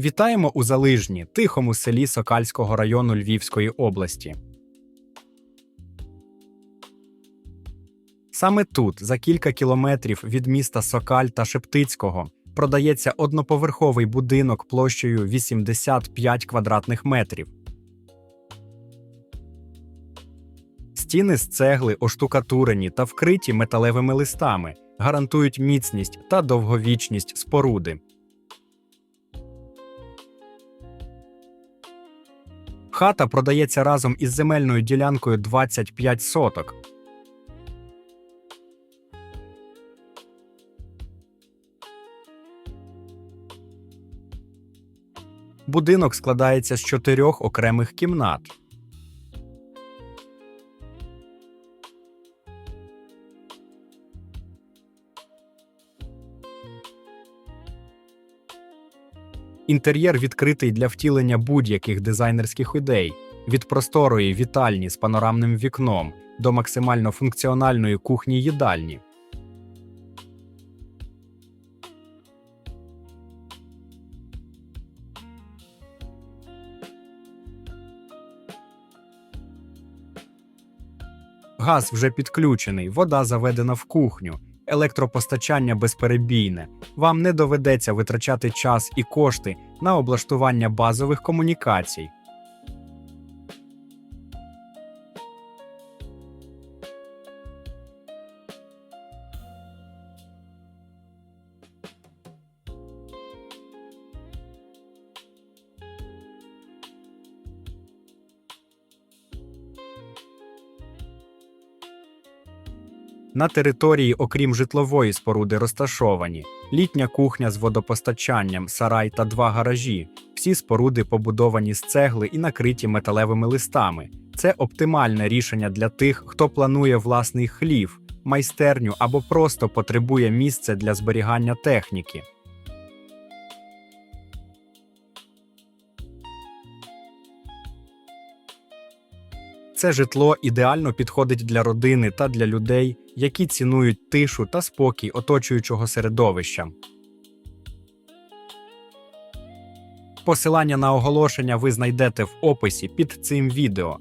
Вітаємо у Залижні, тихому селі Сокальського району Львівської області. Саме тут, за кілька кілометрів від міста Сокаль та Шептицького, продається одноповерховий будинок площею 85 квадратних метрів. Стіни з цегли оштукатурені та вкриті металевими листами, гарантують міцність та довговічність споруди. Хата продається разом із земельною ділянкою 25 соток. Будинок складається з чотирьох окремих кімнат. Інтер'єр відкритий для втілення будь-яких дизайнерських ідей від просторої вітальні з панорамним вікном до максимально функціональної кухні їдальні. Газ вже підключений, вода заведена в кухню, електропостачання безперебійне. Вам не доведеться витрачати час і кошти на облаштування базових комунікацій. На території, окрім житлової споруди, розташовані літня кухня з водопостачанням, сарай та два гаражі. Всі споруди побудовані з цегли і накриті металевими листами. Це оптимальне рішення для тих, хто планує власний хлів, майстерню або просто потребує місце для зберігання техніки. Це житло ідеально підходить для родини та для людей, які цінують тишу та спокій оточуючого середовища. Посилання на оголошення ви знайдете в описі під цим відео.